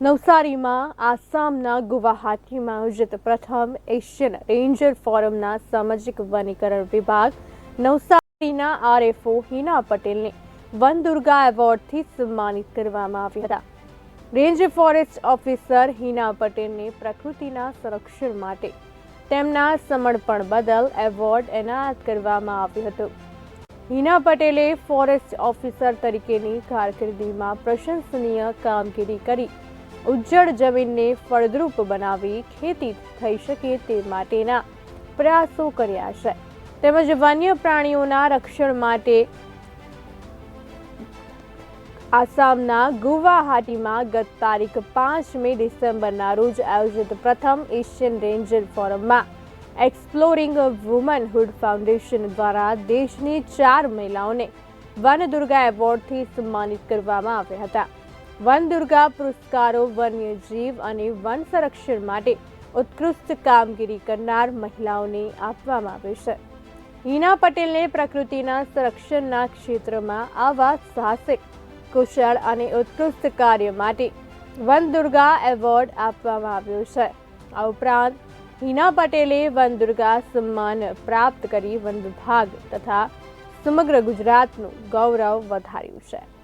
નવસારીમાં આસામના ગુવાહાટીમાં આયોજિત પ્રથમ એશિયન રેન્જર ફોરમના સામાજિક વનીકરણ વિભાગ, નવસારીના આરએફઓ હિના પટેલને વન દુર્ગા એવોર્ડથી સન્માનિત કરવામાં આવ્યા હતા. રેન્જ ફોરેસ્ટ ઓફિસર હિના પટેલને પ્રકૃતિના સંરક્ષણ માટે તેમના સમર્પણ બદલ એવોર્ડ એનાયત કરવામાં આવ્યો હતો. હિના પટેલે ફોરેસ્ટ ઓફિસર તરીકેની કારકિર્દીમાં પ્રશંસનીય કામગીરી કરી ઉજ્જડ જમીનને ફળદ્રુપ બનાવી ખેતી થઈ શકે તે માટેના પ્રયાસો કર્યા છે. તેમજ વન્ય પ્રાણીઓના રક્ષણ માટે આસામના ગુવાહાટીમાં ગત તારીખ પાંચ મે ડિસેમ્બરના રોજ આયોજિત પ્રથમ એશિયન રેન્જર ફોરમમાં એક્સપ્લોરિંગ વુમનહુડ ફાઉન્ડેશન દ્વારા દેશની ચાર મહિલાઓને વન દુર્ગા એવોર્ડથી સન્માનિત કરવામાં આવ્યા હતા. વન દુર્ગા પુરસ્કારો વન્યજીવ અને વન સંરક્ષણ માટે ઉત્કૃષ્ટ કામગીરી કરનાર મહિલાઓને આપવામાં આવે છે. હિના પટેલને પ્રકૃતિના સંરક્ષણના ક્ષેત્રમાં આવા સાહસિક કુશળ અને ઉત્કૃષ્ટ કાર્ય માટે વન દુર્ગા એવોર્ડ આપવામાં આવ્યો છે. આ ઉપરાંત, હિના પટેલે વન દુર્ગા સન્માન પ્રાપ્ત કરી વન વિભાગ તથા સમગ્ર ગુજરાતનું ગૌરવ વધાર્યું છે.